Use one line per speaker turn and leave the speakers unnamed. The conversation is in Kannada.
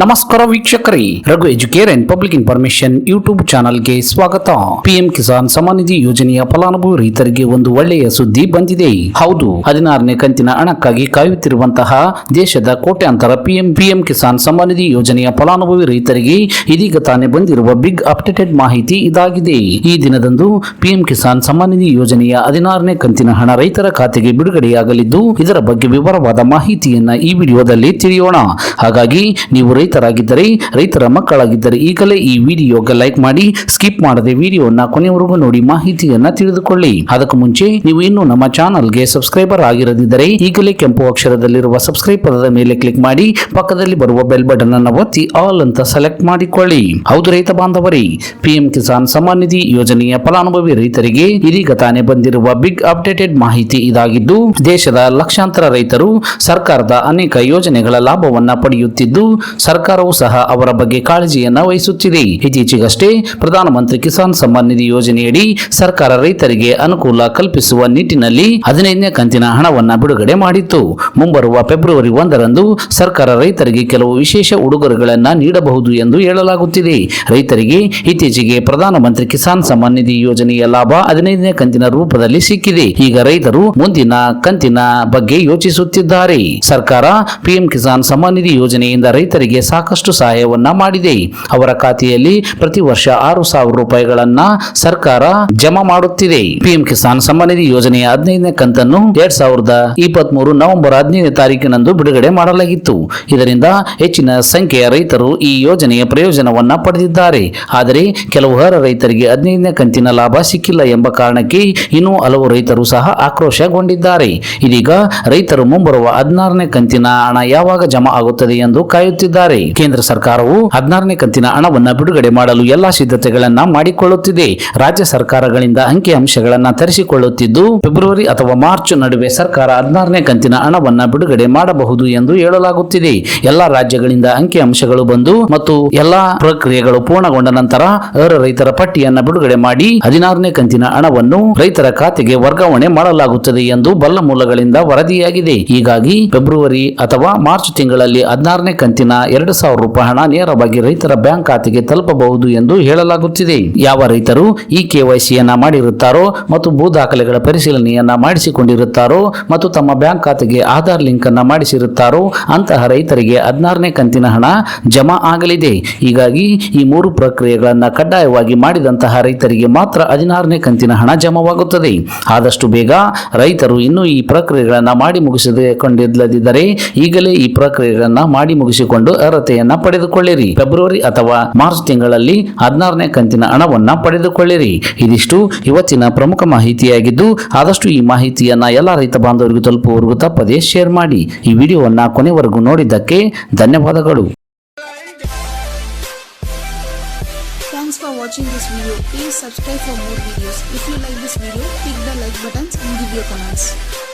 ನಮಸ್ಕಾರ ವೀಕ್ಷಕರೇ. Raghu educare and public information YouTube ಚಾನಲ್ಗೆ ಸ್ವಾಗತ. ಪಿಎಂ ಕಿಸಾನ್ ಸಮ್ಮಾನ್ ನಿಧಿ ಯೋಜನೆಯ ಫಲಾನುಭವಿ ರೈತರಿಗೆ ಒಂದು ಒಳ್ಳೆಯ ಸುದ್ದಿ ಬಂದಿದೆ. ಹೌದು, ಹದಿನಾರನೇ ಕಂತಿನ ಹಣಕ್ಕಾಗಿ ಕಾಯುತ್ತಿರುವಂತಹ ದೇಶದ ಕೋಟ್ಯಾಂತರ ಪಿಎಂ ಪಿಎಂ ಕಿಸಾನ್ ಸಮ್ಮಾನ್ ನಿಧಿ ಯೋಜನೆಯ ಫಲಾನುಭವಿ ರೈತರಿಗೆ ಇದೀಗ ತಾನೇ ಬಂದಿರುವ ಬಿಗ್ ಅಪ್ಡೇಟೆಡ್ ಮಾಹಿತಿ ಇದಾಗಿದೆ. ಈ ದಿನದಂದು ಪಿಎಂ ಕಿಸಾನ್ ಸಮ್ಮಾನ್ ನಿಧಿ ಯೋಜನೆಯ ಹದಿನಾರನೇ ಕಂತಿನ ಹಣ ರೈತರ ಖಾತೆಗೆ ಬಿಡುಗಡೆಯಾಗಲಿದ್ದು, ಇದರ ಬಗ್ಗೆ ವಿವರವಾದ ಮಾಹಿತಿಯನ್ನ ಈ ವಿಡಿಯೋದಲ್ಲಿ ತಿಳಿಯೋಣ. ಹಾಗಾಗಿ, ನೀವು ರೈತರಾಗಿದ್ದರೆ, ರೈತರ ಮಕ್ಕಳಾಗಿದ್ದರೆ ಈಗಲೇ ಈ ವಿಡಿಯೋಗೆ ಲೈಕ್ ಮಾಡಿ, ಸ್ಕಿಪ್ ಮಾಡದೆ ವಿಡಿಯೋನ ಕೊನೆಯವರೆಗೂ ನೋಡಿ ಮಾಹಿತಿಯನ್ನ ತಿಳಿದುಕೊಳ್ಳಿ. ಅದಕ್ಕೂ ಮುಂಚೆ, ನೀವು ಇನ್ನೂ ನಮ್ಮ ಚಾನಲ್ಗೆ ಸಬ್ಸ್ಕ್ರೈಬರ್ ಆಗಿರದಿದ್ದರೆ ಈಗಲೇ ಕೆಂಪು ಅಕ್ಷರದಲ್ಲಿರುವ ಸಬ್ಸ್ಕ್ರೈಬ್ ಪದದ ಮೇಲೆ ಕ್ಲಿಕ್ ಮಾಡಿ, ಪಕ್ಕದಲ್ಲಿ ಬರುವ ಬೆಲ್ ಬಟನ್ ಅನ್ನು ಒತ್ತಿ ಆಲ್ ಅಂತ ಸೆಲೆಕ್ಟ್ ಮಾಡಿಕೊಳ್ಳಿ. ಹೌದು ರೈತ ಬಾಂಧವರೇ, ಪಿಎಂ ಕಿಸಾನ್ ಸಮ್ಮಾನ್ ನಿಧಿ ಯೋಜನೆಯ ಫಲಾನುಭವಿ ರೈತರಿಗೆ ಇದೀಗ ತಾನೇ ಬಂದಿರುವ ಬಿಗ್ ಅಪ್ಡೇಟೆಡ್ ಮಾಹಿತಿ ಇದಾಗಿದ್ದು, ದೇಶದ ಲಕ್ಷಾಂತರ ರೈತರು ಸರ್ಕಾರದ ಅನೇಕ ಯೋಜನೆಗಳ ಲಾಭವನ್ನ ಪಡೆಯುತ್ತಿದ್ದು ಸರ್ಕಾರವು ಸಹ ಅವರ ಬಗ್ಗೆ ಕಾಳಜಿಯನ್ನ ವಹಿಸುತ್ತಿದೆ. ಇತ್ತೀಚೆಗಷ್ಟೇ ಪ್ರಧಾನಮಂತ್ರಿ ಕಿಸಾನ್ ಸಮ್ಮಾನ್ ನಿಧಿ ಯೋಜನೆಯಡಿ ಸರ್ಕಾರ ರೈತರಿಗೆ ಅನುಕೂಲ ಕಲ್ಪಿಸುವ ನಿಟ್ಟಿನಲ್ಲಿ ಹದಿನೈದನೇ ಕಂತಿನ ಹಣವನ್ನು ಬಿಡುಗಡೆ ಮಾಡಿತ್ತು. ಮುಂಬರುವ ಫೆಬ್ರವರಿ ಒಂದರಂದು ಸರ್ಕಾರ ರೈತರಿಗೆ ಕೆಲವು ವಿಶೇಷ ಉಡುಗೊರೆಗಳನ್ನ ನೀಡಬಹುದು ಎಂದು ಹೇಳಲಾಗುತ್ತಿದೆ. ರೈತರಿಗೆ ಇತ್ತೀಚೆಗೆ ಪ್ರಧಾನಮಂತ್ರಿ ಕಿಸಾನ್ ಸಮ್ಮಾನ್ ನಿಧಿ ಯೋಜನೆಯ ಲಾಭ ಹದಿನೈದನೇ ಕಂತಿನ ರೂಪದಲ್ಲಿ ಸಿಕ್ಕಿದೆ. ಈಗ ರೈತರು ಮುಂದಿನ ಕಂತಿನ ಬಗ್ಗೆ ಯೋಚಿಸುತ್ತಿದ್ದಾರೆ. ಸರ್ಕಾರ ಪಿಎಂ ಕಿಸಾನ್ ಸಮ್ಮಾನ್ ನಿಧಿ ಯೋಜನೆಯಿಂದ ರೈತರಿಗೆ ಸಾಕಷ್ಟು ಸಹಾಯವನ್ನ ಮಾಡಿದೆ. ಅವರ ಖಾತೆಯಲ್ಲಿ ಪ್ರತಿ ವರ್ಷ ಆರು ಸಾವಿರ ರೂಪಾಯಿಗಳನ್ನ ಸರ್ಕಾರ ಜಮಾ ಮಾಡುತ್ತಿದೆ. ಪಿಎಂ ಕಿಸಾನ್ ಸಮ್ಮಾನ್ ನಿಧಿ ಯೋಜನೆಯ ಹದಿನೈದನೇ ಕಂತನ್ನು ಎರಡ್ ಸಾವಿರದ ಇಪ್ಪತ್ತ್ ಮೂರು ನವೆಂಬರ್ ಹದಿನೈದನೇ ತಾರೀಕಿನಂದು ಬಿಡುಗಡೆ ಮಾಡಲಾಗಿತ್ತು. ಇದರಿಂದ ಹೆಚ್ಚಿನ ಸಂಖ್ಯೆಯ ರೈತರು ಈ ಯೋಜನೆಯ ಪ್ರಯೋಜನವನ್ನ ಪಡೆದಿದ್ದಾರೆ. ಆದರೆ ಕೆಲವು ರೈತರಿಗೆ ಹದಿನೈದನೇ ಕಂತಿನ ಲಾಭ ಸಿಕ್ಕಿಲ್ಲ ಎಂಬ ಕಾರಣಕ್ಕೆ ಇನ್ನೂ ಹಲವು ರೈತರು ಸಹ ಆಕ್ರೋಶಗೊಂಡಿದ್ದಾರೆ. ಇದೀಗ ರೈತರು ಮುಂಬರುವ ಹದಿನಾರನೇ ಕಂತಿನ ಹಣ ಯಾವಾಗ ಜಮಾ ಆಗುತ್ತದೆ ಎಂದು ಕಾಯುತ್ತಿದ್ದಾರೆ. ಕೇಂದ್ರ ಸರ್ಕಾರವು ಹದಿನಾರನೇ ಕಂತಿನ ಹಣವನ್ನ ಬಿಡುಗಡೆ ಮಾಡಲು ಎಲ್ಲಾ ಸಿದ್ಧತೆಗಳನ್ನ ಮಾಡಿಕೊಳ್ಳುತ್ತಿದೆ. ರಾಜ್ಯ ಸರ್ಕಾರಗಳಿಂದ ಅಂಕಿ ಅಂಶಗಳನ್ನ ತರಿಸಿಕೊಳ್ಳುತ್ತಿದ್ದು, ಫೆಬ್ರವರಿ ಅಥವಾ ಮಾರ್ಚ್ ನಡುವೆ ಸರ್ಕಾರ ಹದಿನಾರನೇ ಕಂತಿನ ಹಣವನ್ನ ಬಿಡುಗಡೆ ಮಾಡಬಹುದು ಎಂದು ಹೇಳಲಾಗುತ್ತಿದೆ. ಎಲ್ಲಾ ರಾಜ್ಯಗಳಿಂದ ಅಂಕಿ ಅಂಶಗಳು ಬಂದು ಮತ್ತು ಎಲ್ಲಾ ಪ್ರಕ್ರಿಯೆಗಳು ಪೂರ್ಣಗೊಂಡ ನಂತರ ಅರ್ಹ ರೈತರ ಪಟ್ಟಿಯನ್ನ ಬಿಡುಗಡೆ ಮಾಡಿ ಹದಿನಾರನೇ ಕಂತಿನ ಹಣವನ್ನು ರೈತರ ಖಾತೆಗೆ ವರ್ಗಾವಣೆ ಮಾಡಲಾಗುತ್ತದೆ ಎಂದು ಬಲ್ಲ ಮೂಲಗಳಿಂದ ವರದಿಯಾಗಿದೆ. ಹೀಗಾಗಿ ಫೆಬ್ರವರಿ ಅಥವಾ ಮಾರ್ಚ್ ತಿಂಗಳಲ್ಲಿ ಹದಿನಾರನೇ ಕಂತಿನ ಎರಡು ಸಾವಿರ ರೂಪಾಯಿ ಹಣ ನೇರವಾಗಿ ರೈತರ ಬ್ಯಾಂಕ್ ಖಾತೆಗೆ ತಲುಪಬಹುದು ಎಂದು ಹೇಳಲಾಗುತ್ತಿದೆ. ಯಾವ ರೈತರು ಈ ಕೆವೈಸಿಯನ್ನ ಮಾಡಿರುತ್ತಾರೋ ಮತ್ತು ಭೂ ದಾಖಲೆಗಳ ಪರಿಶೀಲನೆಯನ್ನ ಮಾಡಿಸಿಕೊಂಡಿರುತ್ತಾರೋ ಮತ್ತು ತಮ್ಮ ಬ್ಯಾಂಕ್ ಖಾತೆಗೆ ಆಧಾರ್ ಲಿಂಕ್ ಅನ್ನ ಮಾಡಿಸಿರುತ್ತಾರೋ ಅಂತಹ ರೈತರಿಗೆ ಹದಿನಾರನೇ ಕಂತಿನ ಹಣ ಜಮಾ ಆಗಲಿದೆ. ಹೀಗಾಗಿ ಈ ಮೂರು ಪ್ರಕ್ರಿಯೆಗಳನ್ನ ಕಡ್ಡಾಯವಾಗಿ ಮಾಡಿದಂತಹ ರೈತರಿಗೆ ಮಾತ್ರ ಹದಿನಾರನೇ ಕಂತಿನ ಹಣ ಜಮಾವಾಗುತ್ತದೆ. ಆದಷ್ಟು ಬೇಗ ರೈತರು ಇನ್ನೂ ಈ ಪ್ರಕ್ರಿಯೆಗಳನ್ನ ಮಾಡಿ ಮುಗಿಸಿಕೊಂಡಿಲ್ಲದಿದ್ದರೆ ಈಗಲೇ ಈ ಪ್ರಕ್ರಿಯೆಗಳನ್ನು ಮಾಡಿ ಮುಗಿಸಿಕೊಂಡು ಅರ್ಹತೆಯನ್ನ ಪಡೆದುಕೊಳ್ಳಿರಿ ಫೆಬ್ರವರಿ ಅಥವಾ ಮಾರ್ಚ್ ತಿಂಗಳಲ್ಲಿ ಹದಿನಾರನೇ ಕಂತಿನ ಹಣವನ್ನ ಪಡೆದುಕೊಳ್ಳಿರಿ ಇದಿಷ್ಟು ಇವತ್ತಿನ ಪ್ರಮುಖ ಮಾಹಿತಿಯಾಗಿದ್ದು ಆದಷ್ಟು ಈ ಮಾಹಿತಿಯನ್ನ ಎಲ್ಲ ರೈತ ಬಾಂಧವರಿಗೂ ತಲುಪುವವರೆಗೂ ತಪ್ಪದೇ ಶೇರ್ ಮಾಡಿ ಈ ವಿಡಿಯೋವನ್ನ ಕೊನೆವರೆಗೂ ನೋಡಿದ್ದಕ್ಕೆ ಧನ್ಯವಾದಗಳು
Thanks for watching this video. Please subscribe for more videos. If you like this video, click the like buttons and give your comments.